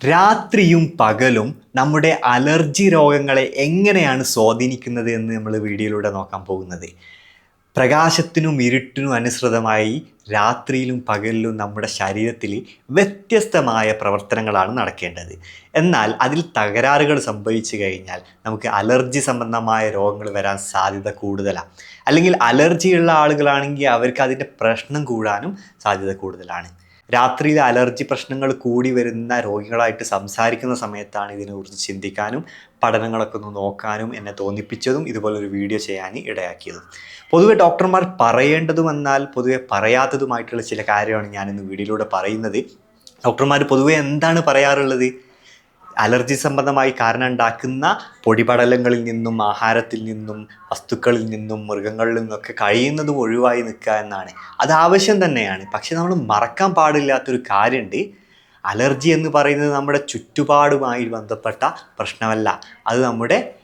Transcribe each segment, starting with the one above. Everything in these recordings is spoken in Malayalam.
രാത്രിയും പകലും നമ്മുടെ അലർജി രോഗങ്ങളെ എങ്ങനെയാണ് സ്വാധീനിക്കുന്നത് എന്ന് നമ്മൾ വീഡിയോയിലൂടെ നോക്കാൻ പോകുന്നത്. പ്രകാശത്തിനും ഇരുട്ടിനും അനുസൃതമായി രാത്രിയിലും പകലിലും നമ്മുടെ ശരീരത്തിൽ വ്യത്യസ്തമായ പ്രവർത്തനങ്ങളാണ് നടക്കേണ്ടത്. എന്നാൽ അതിൽ തകരാറുകൾ സംഭവിച്ചു കഴിഞ്ഞാൽ നമുക്ക് അലർജി സംബന്ധമായ രോഗങ്ങൾ വരാൻ സാധ്യത കൂടുതലാണ് അല്ലെങ്കിൽ അലർജിയുള്ള ആളുകളാണെങ്കിൽ അവർക്ക് അതിന്റെ പ്രശ്നം കൂടാനും സാധ്യത കൂടുതലാണ്. രാത്രിയിൽ അലർജി പ്രശ്നങ്ങൾ കൂടി വരുന്ന രോഗികളായിട്ട് സംസാരിക്കുന്ന സമയത്താണ് ഇതിനെക്കുറിച്ച് ചിന്തിക്കാനും പഠനങ്ങളൊക്കെ ഒന്ന് നോക്കാനും എന്നെ തോന്നിപ്പിച്ചതും ഇതുപോലൊരു വീഡിയോ ചെയ്യാൻ ഇടയാക്കിയതും. പൊതുവെ ഡോക്ടർമാർ പറയേണ്ടതും എന്നാൽ പൊതുവെ പറയാത്തതുമായിട്ടുള്ള ചില കാര്യമാണ് ഞാനിന്ന് വീഡിയോയിലൂടെ പറയുന്നത്. ഡോക്ടർമാർ പൊതുവെ എന്താണ് പറയാറുള്ളത്? അലർജി സംബന്ധമായി കാരണം ഉണ്ടാക്കുന്ന പൊടിപടലങ്ങളിൽ നിന്നും ആഹാരത്തിൽ നിന്നും വസ്തുക്കളിൽ നിന്നും മൃഗങ്ങളിൽ നിന്നൊക്കെ കഴിയുന്നതും ഒഴിവായി നിൽക്കുക എന്നാണ്. അത് ആവശ്യം തന്നെയാണ്. പക്ഷെ നമ്മൾ മറക്കാൻ പാടില്ലാത്തൊരു കാര്യമുണ്ട്. അലർജി എന്ന് പറയുന്നത് നമ്മുടെ ചുറ്റുപാടുമായി ബന്ധപ്പെട്ട പ്രശ്നമല്ല. അത് നമ്മുടെ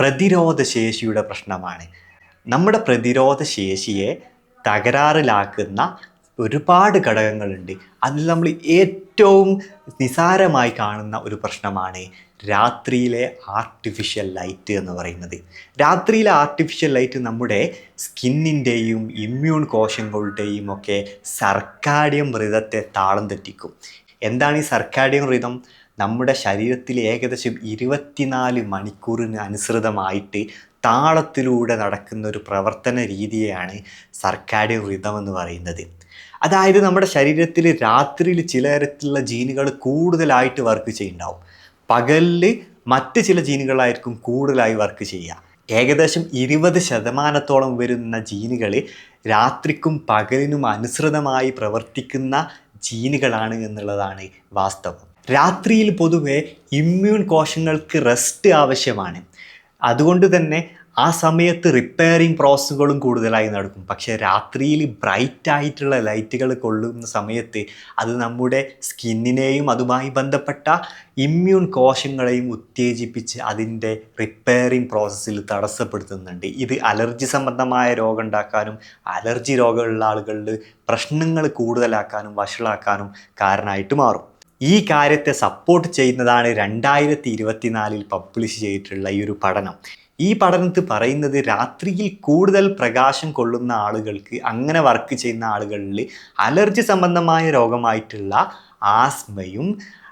പ്രതിരോധ ശേഷിയുടെ പ്രശ്നമാണ്. നമ്മുടെ പ്രതിരോധശേഷിയെ തകരാറിലാക്കുന്ന ഒരുപാട് ഘടകങ്ങളുണ്ട്. അതിൽ നമ്മൾ ഏറ്റവും നിസാരമായി കാണുന്ന ഒരു പ്രശ്നമാണ് രാത്രിയിലെ ആർട്ടിഫിഷ്യൽ ലൈറ്റ് എന്ന് പറയുന്നത്. രാത്രിയിലെ ആർട്ടിഫിഷ്യൽ ലൈറ്റ് നമ്മുടെ സ്കിന്നിന്റെയും ഇമ്മ്യൂൺ കോശങ്ങളുടെയും ഒക്കെ സർക്കാഡിയം മൃതത്തെ താളം തെറ്റിക്കും. എന്താണ് ഈ സർക്കാഡിയം വ്രതം നമ്മുടെ ശരീരത്തിൽ ഏകദേശം ഇരുപത്തിനാല് മണിക്കൂറിന് അനുസൃതമായിട്ട് താളത്തിലൂടെ നടക്കുന്ന ഒരു പ്രവർത്തന രീതിയാണ് സർക്കാരി റിതം എന്ന് പറയുന്നത്. അതായത് നമ്മുടെ ശരീരത്തിൽ രാത്രിയിൽ ചില തരത്തിലുള്ള ജീനുകൾ കൂടുതലായിട്ട് വർക്ക് ചെയ്യുന്നുണ്ടാവും. പകലിൽ മറ്റ് ചില ജീനുകളായിരിക്കും കൂടുതലായി വർക്ക് ചെയ്യുക. ഏകദേശം ഇരുപത് ശതമാനത്തോളം വരുന്ന ജീനുകൾ രാത്രിക്കും പകലിനും അനുസൃതമായി പ്രവർത്തിക്കുന്ന ജീനുകളാണ് എന്നുള്ളതാണ് വാസ്തവം. രാത്രിയിൽ പൊതുവെ ഇമ്മ്യൂൺ കോശങ്ങൾക്ക് റെസ്റ്റ് ആവശ്യമാണ്. അതുകൊണ്ട് തന്നെ ആ സമയത്ത് റിപ്പയറിങ് പ്രോസസ്സുകളും കൂടുതലായി നടക്കും. പക്ഷേ രാത്രിയിൽ ബ്രൈറ്റ് ആയിട്ടുള്ള ലൈറ്റുകൾ കൊള്ളുന്ന സമയത്ത് അത് നമ്മുടെ സ്കിന്നിനെയും അതുമായി ബന്ധപ്പെട്ട ഇമ്മ്യൂൺ കോശങ്ങളെയും ഉത്തേജിപ്പിച്ച് അതിന്റെ റിപ്പയറിങ് പ്രോസസ്സിൽ തടസ്സപ്പെടുത്തുന്നുണ്ട്. ഇത് അലർജി സംബന്ധമായ രോഗം ഉണ്ടാക്കാനും അലർജി രോഗമുള്ള ആളുകളിൽ പ്രശ്നങ്ങൾ കൂടുതലാക്കാനും വഷളാക്കാനും കാരണമായിട്ട് മാറും. ഈ കാര്യത്തെ സപ്പോർട്ട് ചെയ്യുന്നതാണ് രണ്ടായിരത്തി ഇരുപത്തിനാലിൽ പബ്ലിഷ് ചെയ്തിട്ടുള്ള ഈ ഒരു പഠനം. ഈ പഠനത്തിൽ പറയുന്നത് രാത്രിയിൽ കൂടുതൽ പ്രകാശം കൊള്ളുന്ന ആളുകൾക്ക് അങ്ങനെ വർക്ക് ചെയ്യുന്ന ആളുകളിൽ അലർജി സംബന്ധമായ രോഗമായിട്ടുള്ള ആസ്മയും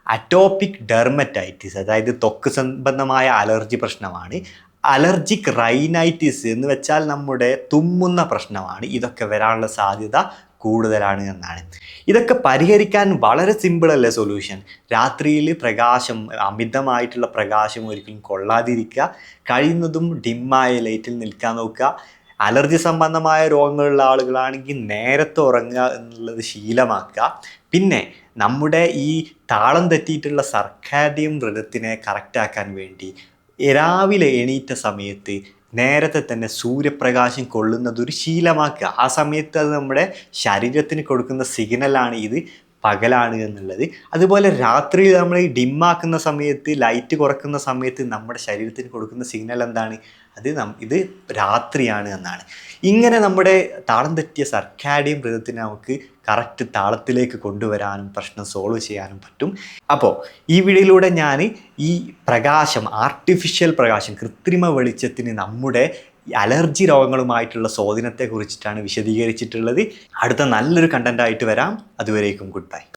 അറ്റോപ്പിക് ഡെർമറ്റൈറ്റിസ് അതായത് ത്വക്ക് സംബന്ധമായ അലർജി പ്രശ്നമാണ് അലർജിക് റൈനൈറ്റിസ് എന്ന് വെച്ചാൽ നമ്മുടെ തുമ്മുന്ന പ്രശ്നമാണ്. ഇതൊക്കെ വരാനുള്ള സാധ്യത കൂടുതലാണ് എന്നാണ്. ഇതൊക്കെ പരിഹരിക്കാൻ വളരെ സിമ്പിളല്ലേ സൊല്യൂഷൻ രാത്രിയിൽ പ്രകാശം അമിതമായിട്ടുള്ള പ്രകാശം ഒരിക്കലും കൊള്ളാതിരിക്കുക കഴിയുന്നതും ഡിമ്മായ ലൈറ്റിൽ നിൽക്കാൻ നോക്കുക. അലർജി സംബന്ധമായ രോഗങ്ങളുള്ള ആളുകളാണെങ്കിൽ നേരത്തെ ഉറങ്ങുക എന്നുള്ളത് ശീലമാക്കുക. പിന്നെ നമ്മുടെ ഈ താളം തെറ്റിയിട്ടുള്ള സർക്കാഡിയം വ്രതത്തിനെ കറക്റ്റാക്കാൻ വേണ്ടി രാവിലെ എണീറ്റ സമയത്ത് നേരത്തെ തന്നെ സൂര്യപ്രകാശം കൊള്ളുന്നത് ഒരു ശീലമാക്കുക. ആ സമയത്ത് അത് നമ്മുടെ ശരീരത്തിന് കൊടുക്കുന്ന സിഗ്നലാണ് ഇത്. പകലാണ് എന്നുള്ളത്. അതുപോലെ രാത്രിയിൽ നമ്മൾ ഈ ഡിമ്മാക്കുന്ന സമയത്ത് ലൈറ്റ് കുറക്കുന്ന സമയത്ത് നമ്മുടെ ശരീരത്തിന് കൊടുക്കുന്ന സിഗ്നൽ എന്താണ്? അത് നം ഇത് രാത്രിയാണ് എന്നാണ്. ഇങ്ങനെ നമ്മുടെ താളം തെറ്റിയ സർക്കാഡിയം മൃഗത്തിനെ നമുക്ക് കറക്റ്റ് താളത്തിലേക്ക് കൊണ്ടുവരാനും പ്രശ്നം സോൾവ് ചെയ്യാനും പറ്റും. അപ്പോൾ ഈ വീഡിയോയിലൂടെ ഞാൻ ഈ പ്രകാശം ആർട്ടിഫിഷ്യൽ പ്രകാശം കൃത്രിമ വെളിച്ചത്തിന് നമ്മുടെ ഈ അലർജി രോഗങ്ങളുമായിട്ടുള്ള സ്വാധീനത്തെ കുറിച്ചിട്ടാണ് വിശദീകരിച്ചിട്ടുള്ളത്. അടുത്ത നല്ലൊരു കണ്ടന്റ് ആയിട്ട് വരാം. അതുവരേക്കും ഗുഡ് ബൈ